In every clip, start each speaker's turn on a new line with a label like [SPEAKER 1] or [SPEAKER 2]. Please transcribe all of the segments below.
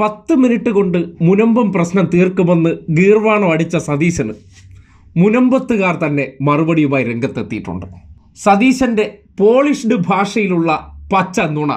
[SPEAKER 1] പത്ത് മിനിറ്റ് കൊണ്ട് മുനമ്പം പ്രശ്നം തീർക്കുമെന്ന് ഗീർവാണം അടിച്ച സതീശന്. മുനമ്പത്തുകാർ തന്നെ മറുപടിയുമായി രംഗത്തെത്തിയിട്ടുണ്ട്. സതീശന്റെ പോളിഷ്ഡ് ഭാഷയിലുള്ള പച്ച നുണ.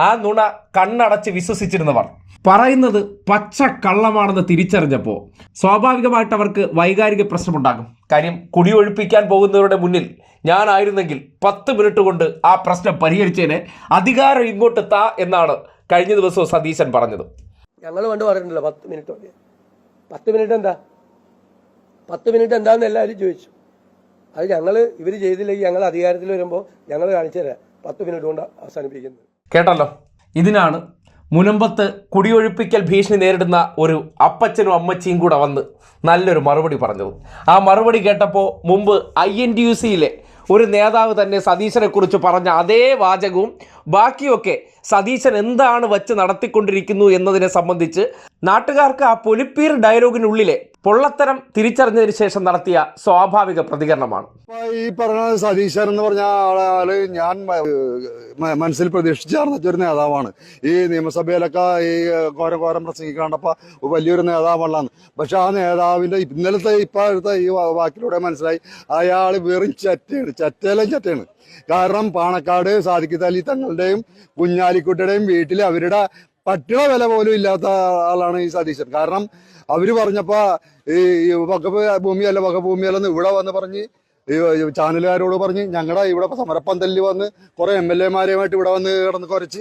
[SPEAKER 1] ആ നുണ കണ്ണടച്ച് വിശ്വസിച്ചിരുന്നവർ. പറയുന്നത് പച്ച കള്ളമാണെന്ന് തിരിച്ചറിഞ്ഞപ്പോൾ സ്വാഭാവികമായിട്ട് അവർക്ക് വൈകാരിക പ്രശ്നമുണ്ടാകും. കാര്യം കുടിയൊഴിപ്പിക്കാൻ പോകുന്നവരുടെ മുന്നിൽ ഞാനായിരുന്നെങ്കിൽ പത്ത് മിനിറ്റ് കൊണ്ട് ആ പ്രശ്നം പരിഹരിച്ചതിന് അധികാരം ഇങ്ങോട്ട് താ എന്നാണ് കഴിഞ്ഞ ദിവസവും സതീശൻ പറഞ്ഞത്.
[SPEAKER 2] ഞങ്ങൾ പണ്ട് പറഞ്ഞിട്ടില്ല പത്ത് മിനിറ്റ് മതി. പത്ത് മിനിറ്റ് എന്താ? പത്ത് മിനിറ്റ് എന്താന്ന് എല്ലാവരും ചോദിച്ചു. അത് ഞങ്ങൾ ഇവർ ചെയ്തില്ലെങ്കിൽ ഞങ്ങൾ അധികാരത്തിൽ വരുമ്പോൾ ഞങ്ങൾ കാണിച്ചു തരാം. പത്ത് മിനിറ്റ് കൊണ്ട് അവസാനിപ്പിക്കുന്നത്.
[SPEAKER 1] കേട്ടല്ലോ? ഇതിനാണ് മുനമ്പത്ത് കുടിയൊഴിപ്പിക്കൽ ഭീഷണി നേരിടുന്ന ഒരു അപ്പച്ചനും അമ്മച്ചിയും കൂടെ വന്ന് നല്ലൊരു മറുപടി പറഞ്ഞത്. ആ മറുപടി കേട്ടപ്പോൾ മുമ്പ് ഐ എൻ ടി യു സിയിലെ ഒരു നേതാവ് തന്നെ സതീശനെ കുറിച്ച് പറഞ്ഞ അതേ വാചകവും ബാക്കിയൊക്കെ സതീശൻ എന്താണ് വച്ച് നടത്തിക്കൊണ്ടിരിക്കുന്നു എന്നതിനെ സംബന്ധിച്ച് നാട്ടുകാർക്ക് ആ പൊലിപ്പീർ ഡയലോഗിനുള്ളിലെ പൊള്ളത്തരം തിരിച്ചറിഞ്ഞതിന് ശേഷം നടത്തിയ സ്വാഭാവിക പ്രതികരണമാണ്.
[SPEAKER 3] ഈ പറഞ്ഞ സതീശൻ എന്ന് പറഞ്ഞ ആൾ ഞാൻ മനസ്സിൽ പ്രതീക്ഷിച്ചറിഞ്ഞ ഒരു നേതാവാണ്. ഈ നിയമസഭയിലൊക്കെ ഈ കോരം കോരം പ്രസംഗിക്കാണ്ടപ്പോ വലിയൊരു നേതാവാണ് പക്ഷെ ആ നേതാവിന്റെ ഇന്നലത്തെ ഇപ്പോഴത്തെ ഈ വാക്കിലൂടെ മനസ്സിലായി അയാൾ വെറും ചറ്റയാണ് ചറ്റയിലും ചറ്റയാണ് കാരണം പാണക്കാട് സാദിഖ് തങ്ങളുടെയും കുഞ്ഞാലിക്കുട്ടിയുടെയും വീട്ടിൽ അവരുടെ പട്ടിണ വില പോലും ഇല്ലാത്ത ആളാണ് ഈ സതീശൻ. കാരണം അവർ പറഞ്ഞപ്പോ ഈ വക ഭൂമിയല്ല വക ഭൂമിയല്ലെന്ന് ഇവിടെ വന്ന് പറഞ്ഞ് ചാനലുകാരോട് പറഞ്ഞ് ഞങ്ങളുടെ ഇവിടെ സമരപ്പന്തലിൽ വന്ന് കുറെ എം എൽ എമാരുമായിട്ട് ഇവിടെ വന്ന് കിടന്ന് കുറച്ച്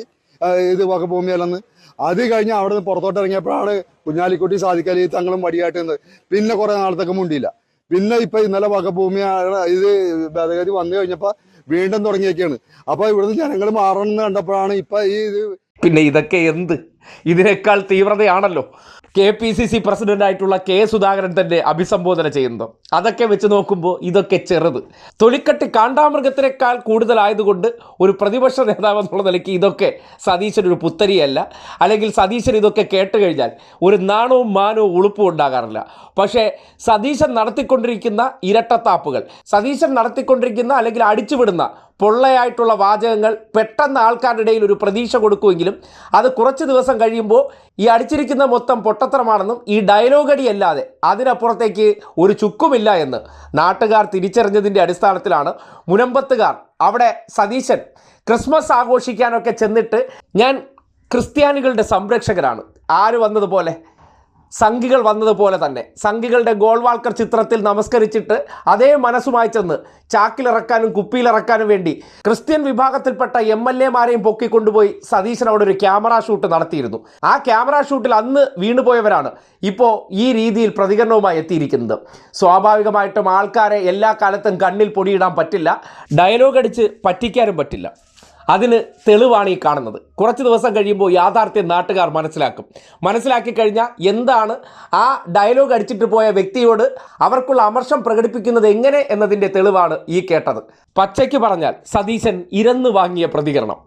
[SPEAKER 3] ഇത് വക ഭൂമിയല്ലെന്ന് അത് കഴിഞ്ഞ് അവിടെ നിന്ന് പുറത്തോട്ട് ഇറങ്ങിയപ്പോഴാണ് കുഞ്ഞാലിക്കുട്ടി സാധിക്കലി തങ്ങളും വടിയായിട്ട് പിന്നെ കുറെ നാളത്തേക്ക് മുണ്ടിയില്ല. പിന്നെ ഇപ്പൊ ഇന്നലെ വക ഭൂമി ഇത് ഭേദഗതി വന്നു കഴിഞ്ഞപ്പോ വീണ്ടും തുടങ്ങിയൊക്കെയാണ് അപ്പൊ ഇവിടുന്ന് ജനങ്ങൾ മാറണമെന്ന് കണ്ടപ്പോഴാണ് ഇപ്പൊ ഈ
[SPEAKER 1] പിന്നെ ഇതൊക്കെ എന്ത്? ഇതിനേക്കാൾ തീവ്രതയാണല്ലോ. കെ പി സി സി പ്രസിഡന്റായിട്ടുള്ള കെ സുധാകരൻ തന്നെ അഭിസംബോധന ചെയ്യുന്നത്. അതൊക്കെ വെച്ച് നോക്കുമ്പോൾ ഇതൊക്കെ ചെറുത്. തൊലിക്കട്ടി കാണ്ടാമൃഗത്തിനേക്കാൾ കൂടുതലായതുകൊണ്ട് ഒരു പ്രതിപക്ഷ നേതാവ് എന്നുള്ള നിലയ്ക്ക് ഇതൊക്കെ സതീശൻ ഒരു പുത്തരിയല്ല. അല്ലെങ്കിൽ സതീശൻ ഇതൊക്കെ കേട്ട് കഴിഞ്ഞാൽ ഒരു നാണവും മാനവും ഉളുപ്പും ഉണ്ടാകാറില്ല. പക്ഷേ സതീശൻ നടത്തിക്കൊണ്ടിരിക്കുന്ന ഇരട്ടത്താപ്പുകൾ സതീശൻ നടത്തിക്കൊണ്ടിരിക്കുന്ന അല്ലെങ്കിൽ അടിച്ചുവിടുന്ന പൊള്ളയായിട്ടുള്ള വാചകങ്ങൾ പെട്ടെന്ന് ആൾക്കാരുടെ ഇടയിൽ ഒരു പ്രതീക്ഷ കൊടുക്കുമെങ്കിലും അത് കുറച്ച് ദിവസം കഴിയുമ്പോൾ ഈ അടിച്ചിരിക്കുന്ന മൊത്തം പൊട്ടത്തരമാണെന്നും ഈ ഡയലോഗടി അല്ലാതെ അതിനപ്പുറത്തേക്ക് ഒരു ചുക്കുമില്ല എന്ന് നാട്ടുകാർ തിരിച്ചറിഞ്ഞതിന്റെ അടിസ്ഥാനത്തിലാണ് മുനമ്പത്തുകാർ അവിടെ സതീശൻ ക്രിസ്മസ് ആഘോഷിക്കാനൊക്കെ ചെന്നിട്ട് ഞാൻ ക്രിസ്ത്യാനികളുടെ സംരക്ഷകരാണ്. ആര് വന്നതുപോലെ സംഘികൾ വന്നതുപോലെ തന്നെ. സംഘികളുടെ ഗോൾവാൾക്കർ ചിത്രത്തിൽ നമസ്കരിച്ചിട്ട് അതേ മനസ്സുമായി ചെന്ന് ചാക്കിലിറക്കാനും കുപ്പിയിലിറക്കാനും വേണ്ടി ക്രിസ്ത്യൻ വിഭാഗത്തിൽപ്പെട്ട എം എൽ എമാരെയും പൊക്കിക്കൊണ്ടുപോയി സതീശൻ അവിടെ ഒരു ക്യാമറ ഷൂട്ട് നടത്തിയിരുന്നു. ആ ക്യാമറ ഷൂട്ടിൽ അന്ന് വീണുപോയവരാണ് ഇപ്പോൾ ഈ രീതിയിൽ പ്രതികരണവുമായി എത്തിയിരിക്കുന്നത്. സ്വാഭാവികമായിട്ടും ആൾക്കാരെ എല്ലാ കാലത്തും കണ്ണിൽ പൊടിയിടാൻ പറ്റില്ല. ഡയലോഗ് അടിച്ച് പറ്റിക്കാനും പറ്റില്ല. അതിന് തെളിവാണ് ഈ കാണുന്നത്. കുറച്ച് ദിവസം കഴിയുമ്പോൾ യാഥാർത്ഥ്യം നാട്ടുകാർ മനസ്സിലാക്കും. മനസ്സിലാക്കി കഴിഞ്ഞാൽ എന്താണ് ആ ഡയലോഗ് അടിച്ചിട്ട് പോയ വ്യക്തിയോട് അവർക്കുള്ള അമർഷം പ്രകടിപ്പിക്കുന്നത് എങ്ങനെ എന്നതിന്റെ തെളിവാണ് ഈ കേട്ടത്. പച്ചയ്ക്ക് പറഞ്ഞാൽ സതീശൻ ഇരന്ന് വാങ്ങിയ പ്രതികരണം.